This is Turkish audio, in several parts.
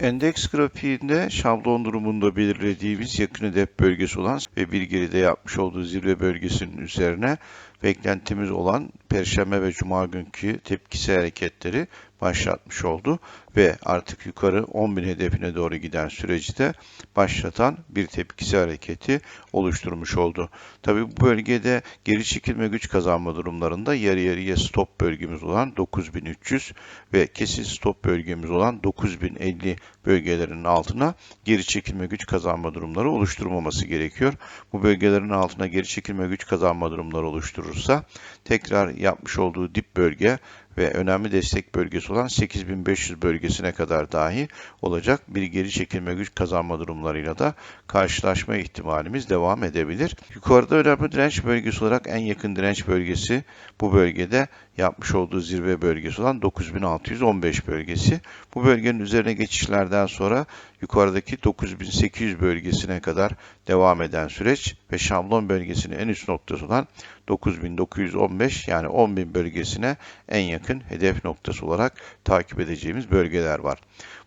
Endeks grafiğinde şablon durumunda belirlediğimiz yakın hedef bölgesi olan ve bir geride yapmış olduğu zirve bölgesinin üzerine beklentimiz olan Perşembe ve Cuma günkü tepkisi hareketleri başlatmış oldu ve artık yukarı 10.000 hedefine doğru giden süreci de başlatan bir tepkisi hareketi oluşturmuş oldu. Tabi bu bölgede geri çekilme güç kazanma durumlarında yarı yarıya stop bölgemiz olan 9300 ve kesin stop bölgemiz olan 9050 bölgelerinin altına geri çekilme güç kazanma durumları oluşturmaması gerekiyor. Bu bölgelerin altına geri çekilme güç kazanma durumları oluşturursa tekrar yapmış olduğu dip bölge ve önemli destek bölgesi olan 8500 bölgesine kadar dahi olacak bir geri çekilme güç kazanma durumlarıyla da karşılaşma ihtimalimiz devam edebilir. Yukarıda önemli direnç bölgesi olarak en yakın direnç bölgesi bu bölgede yapmış olduğu zirve bölgesi olan 9615 bölgesi. Bu bölgenin üzerine geçişlerden sonra yukarıdaki 9800 bölgesine kadar devam eden süreç ve şablon bölgesinin en üst noktası olan 9915 yani 10000 bölgesine en yakın hedef noktası olarak takip edeceğimiz bölgeler var.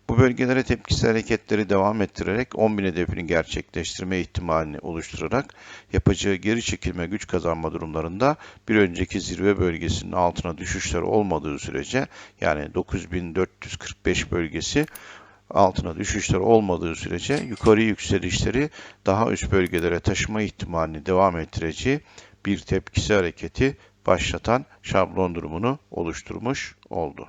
Bu bölgelere tepkisel hareketleri devam ettirerek 10.000 hedefini gerçekleştirme ihtimalini oluşturarak yapacağı geri çekilme güç kazanma durumlarında bir önceki zirve bölgesinin altına düşüşler olmadığı sürece yani 9445 bölgesi altına düşüşler olmadığı sürece yukarı yükselişleri daha üst bölgelere taşıma ihtimalini devam ettireceği bir tepkisi hareketi başlatan şablon durumunu oluşturmuş oldu.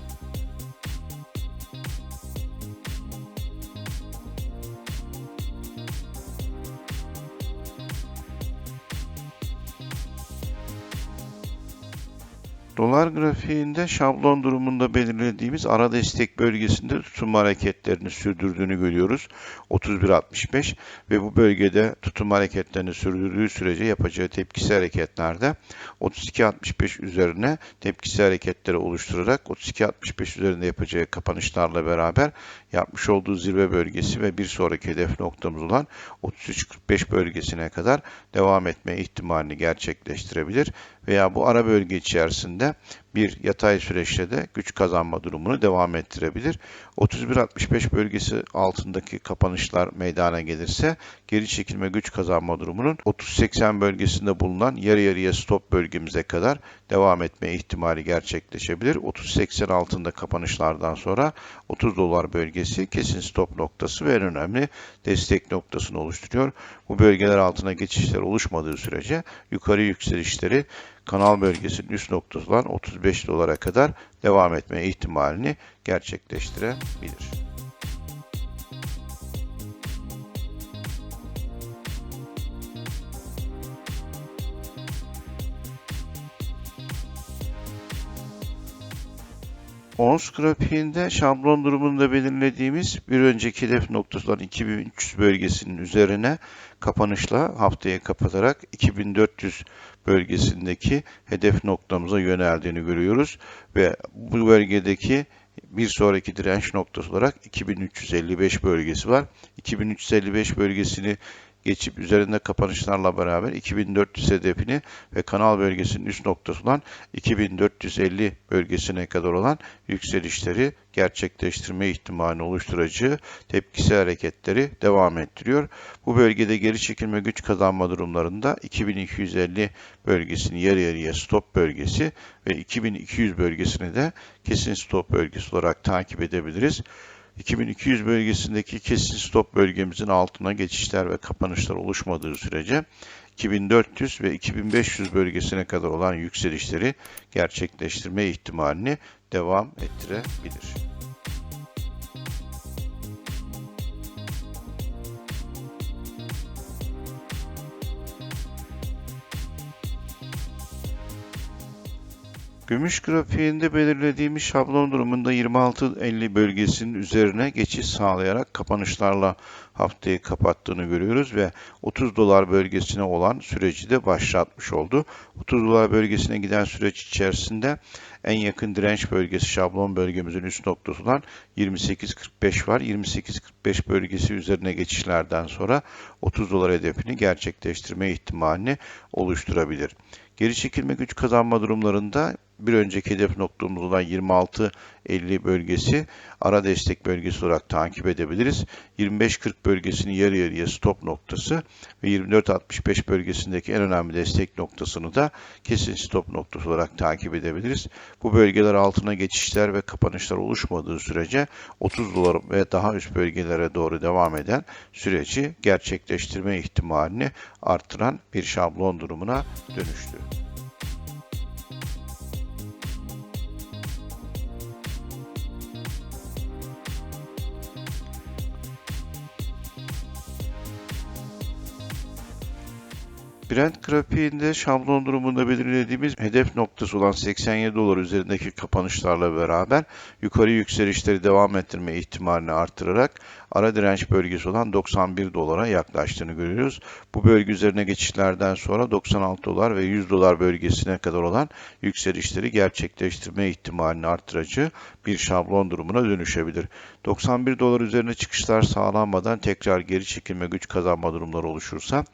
Dolar grafiğinde şablon durumunda belirlediğimiz ara destek bölgesinde tutum hareketlerini sürdürdüğünü görüyoruz. 31.65 ve bu bölgede tutum hareketlerini sürdürdüğü sürece yapacağı tepkisi hareketlerde 32.65 üzerine tepkisi hareketleri oluşturarak 32.65 üzerinde yapacağı kapanışlarla beraber yapmış olduğu zirve bölgesi ve bir sonraki hedef noktamız olan 33.45 bölgesine kadar devam etme ihtimalini gerçekleştirebilir veya bu ara bölge içerisinde bir yatay süreçte de güç kazanma durumunu devam ettirebilir. 31.65 bölgesi altındaki kapanışlar meydana gelirse geri çekilme güç kazanma durumunun 30.80 bölgesinde bulunan yarı yarıya stop bölgemize kadar devam etme ihtimali gerçekleşebilir. 30.80 altında kapanışlardan sonra 30 dolar bölgesi kesin stop noktası ve en önemli destek noktasını oluşturuyor. Bu bölgeler altına geçişler oluşmadığı sürece yukarı yükselişleri kanal bölgesinin üst noktası olan 35 dolara kadar devam etme ihtimalini gerçekleştirebilir. Ons grafiğinde şablon durumunda belirlediğimiz bir önceki hedef noktası olan 2300 bölgesinin üzerine kapanışla haftayı kapatarak 2400 bölgesindeki hedef noktamıza yöneldiğini görüyoruz ve bu bölgedeki bir sonraki direnç noktası olarak 2355 bölgesi var. 2355 bölgesini geçip üzerinde kapanışlarla beraber 2400 hedefini ve kanal bölgesinin üst noktası olan 2450 bölgesine kadar olan yükselişleri gerçekleştirme ihtimalini oluşturacağı tepkisi hareketleri devam ettiriyor. Bu bölgede geri çekilme güç kazanma durumlarında 2250 bölgesini yarı yarıya stop bölgesi ve 2200 bölgesini de kesin stop bölgesi olarak takip edebiliriz. 2200 bölgesindeki kesin stop bölgemizin altına geçişler ve kapanışlar oluşmadığı sürece 2400 ve 2500 bölgesine kadar olan yükselişleri gerçekleştirme ihtimalini devam ettirebilir. Gümüş grafiğinde belirlediğimiz şablon durumunda 26.50 bölgesinin üzerine geçiş sağlayarak kapanışlarla haftayı kapattığını görüyoruz ve 30 dolar bölgesine olan süreci de başlatmış oldu. 30 dolar bölgesine giden süreç içerisinde en yakın direnç bölgesi şablon bölgemizin üst noktası olan 28.45 var. 28.45 bölgesi üzerine geçişlerden sonra 30 dolar hedefini gerçekleştirme ihtimalini oluşturabilir. Geri çekilme güç kazanma durumlarında bir önceki hedef noktamız olan 26.50 bölgesi ara destek bölgesi olarak takip edebiliriz. 25.40 bölgesini yarı yarıya stop noktası ve 24.65 bölgesindeki en önemli destek noktasını da kesin stop noktası olarak takip edebiliriz. Bu bölgeler altına geçişler ve kapanışlar oluşmadığı sürece 30 dolar ve daha üst bölgelere doğru devam eden süreci gerçekleştirme ihtimalini artıran bir şablon durumuna dönüştü. Brent grafiğinde şablon durumunda belirlediğimiz hedef noktası olan 87 dolar üzerindeki kapanışlarla beraber yukarı yükselişleri devam ettirme ihtimalini artırarak ara direnç bölgesi olan 91 dolara yaklaştığını görüyoruz. Bu bölge üzerine geçişlerden sonra 96 dolar ve 100 dolar bölgesine kadar olan yükselişleri gerçekleştirme ihtimalini artırıcı bir şablon durumuna dönüşebilir. 91 dolar üzerine çıkışlar sağlanmadan tekrar geri çekilme güç kazanma durumları oluşursa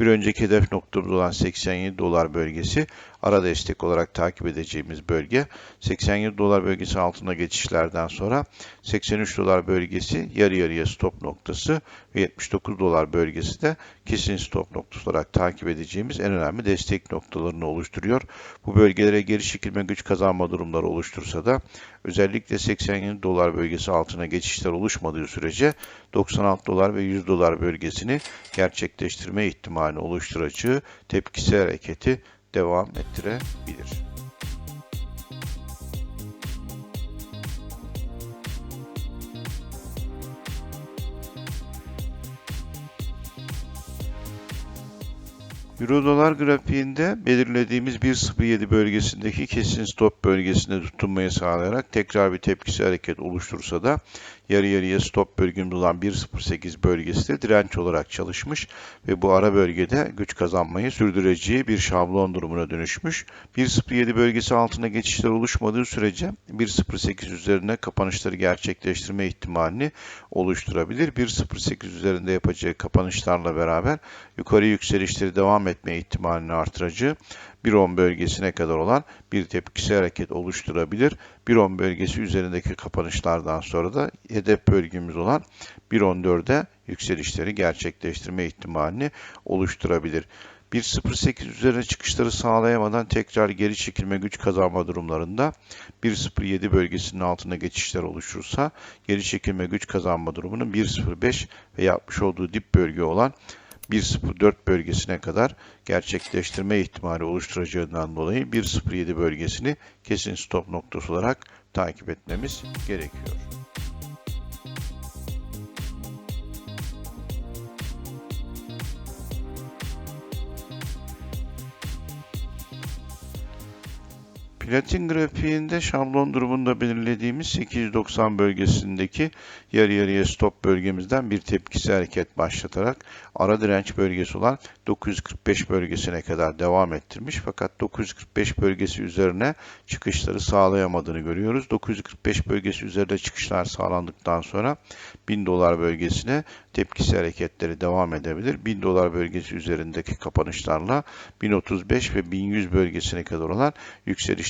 bir önceki hedef noktamız olan 87 dolar bölgesi ara destek olarak takip edeceğimiz bölge. 87 dolar bölgesi altında geçişlerden sonra 83 dolar bölgesi yarı yarıya stop noktası ve 79 dolar bölgesi de kesin stop noktası olarak takip edeceğimiz en önemli destek noktalarını oluşturuyor. Bu bölgelere geri çekilme güç kazanma durumları oluştursa da özellikle 87 dolar bölgesi altına geçişler oluşmadığı sürece 96 dolar ve 100 dolar bölgesini gerçekleştirme ihtimali oluşturacağı tepkisi hareketi devam ettirebilir. Euro dolar grafiğinde belirlediğimiz 1.07 bölgesindeki kesin stop bölgesinde tutunmayı sağlayarak tekrar bir tepkisi hareket oluştursa da yarı yarıya stop bölgemiz olan 1.08 bölgesi de direnç olarak çalışmış ve bu ara bölgede güç kazanmayı sürdüreceği bir şablon durumuna dönüşmüş. 1.07 bölgesi altında geçişler oluşmadığı sürece 1.08 üzerine kapanışları gerçekleştirme ihtimalini oluşturabilir. 1.08 üzerinde yapacağı kapanışlarla beraber yukarı yükselişleri devam etme ihtimalini artırıcı 1.10 bölgesine kadar olan bir tepkisi hareket oluşturabilir. 1.10 bölgesi üzerindeki kapanışlardan sonra da hedef bölgemiz olan 1.14'e yükselişleri gerçekleştirme ihtimalini oluşturabilir. 1.08 üzerine çıkışları sağlayamadan tekrar geri çekilme güç kazanma durumlarında 1.07 bölgesinin altına geçişler oluşursa geri çekilme güç kazanma durumunun 1.05 ve yapmış olduğu dip bölge olan 1.04 bölgesine kadar gerçekleştirme ihtimali oluşturacağından dolayı 1.07 bölgesini kesin stop noktası olarak takip etmemiz gerekiyor. Platin grafiğinde şablon durumunda belirlediğimiz 890 bölgesindeki yarı yarıya stop bölgemizden bir tepkisi hareket başlatarak ara direnç bölgesi olan 945 bölgesine kadar devam ettirmiş. Fakat 945 bölgesi üzerine çıkışları sağlayamadığını görüyoruz. 945 bölgesi üzerinde çıkışlar sağlandıktan sonra 1000 dolar bölgesine tepkisi hareketleri devam edebilir. 1000 dolar bölgesi üzerindeki kapanışlarla 1035 ve 1100 bölgesine kadar olan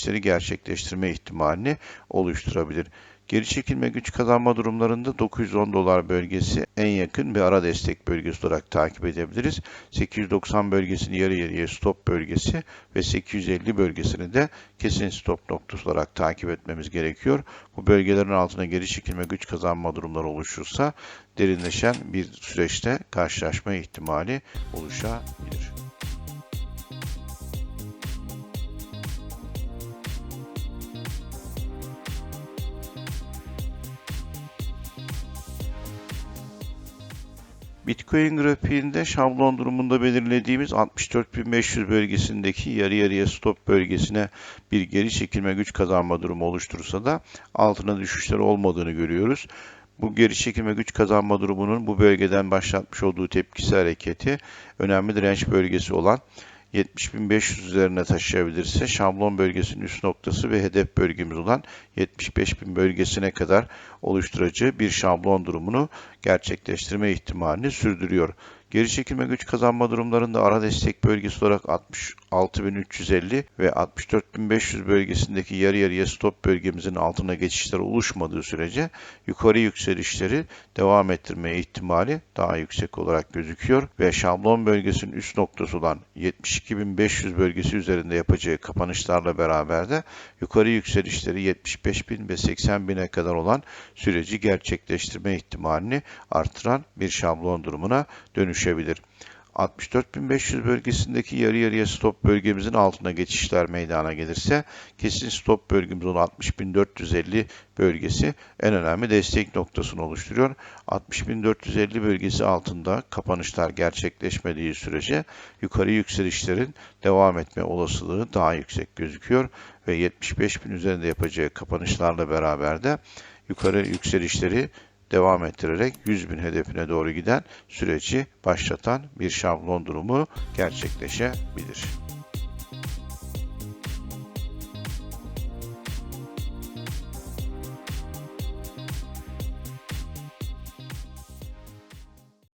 yükselişleri gerçekleştirme ihtimalini oluşturabilir. Geri çekilme güç kazanma durumlarında 910 dolar bölgesi en yakın bir ara destek bölgesi olarak takip edebiliriz. 890 bölgesini yarı yarıya stop bölgesi ve 850 bölgesini de kesin stop noktası olarak takip etmemiz gerekiyor. Bu bölgelerin altına geri çekilme güç kazanma durumları oluşursa derinleşen bir süreçte karşılaşma ihtimali oluşabilir. Bitcoin grafiğinde şablon durumunda belirlediğimiz 64.500 bölgesindeki yarı yarıya stop bölgesine bir geri çekilme güç kazanma durumu oluşturursa da altına düşüşler olmadığını görüyoruz. Bu geri çekilme güç kazanma durumunun bu bölgeden başlatmış olduğu tepkisi hareketi önemli direnç bölgesi olan 70.500 üzerine taşıyabilirse şablon bölgesinin üst noktası ve hedef bölgemiz olan 75.000 bölgesine kadar oluşturacağı bir şablon durumunu gerçekleştirme ihtimalini sürdürüyor. Geri çekilme güç kazanma durumlarında ara destek bölgesi olarak 66.350 ve 64.500 bölgesindeki yarı yarıya stop bölgemizin altına geçişler oluşmadığı sürece yukarı yükselişleri devam ettirmeye ihtimali daha yüksek olarak gözüküyor ve şablon bölgesinin üst noktası olan 72.500 bölgesi üzerinde yapacağı kapanışlarla beraber de yukarı yükselişleri 75.000 ve 80.000'e kadar olan süreci gerçekleştirme ihtimalini artıran bir şablon durumuna dönüşebilir. 64.500 bölgesindeki yarı yarıya stop bölgemizin altına geçişler meydana gelirse kesin stop bölgemiz olan 60.450 bölgesi en önemli destek noktasını oluşturuyor. 60.450 bölgesi altında kapanışlar gerçekleşmediği sürece yukarı yükselişlerin devam etme olasılığı daha yüksek gözüküyor ve 75.000 üzerinde yapacağı kapanışlarla beraber de yukarı yükselişleri devam ettirerek 100 bin hedefine doğru giden süreci başlatan bir şablon durumu gerçekleşebilir.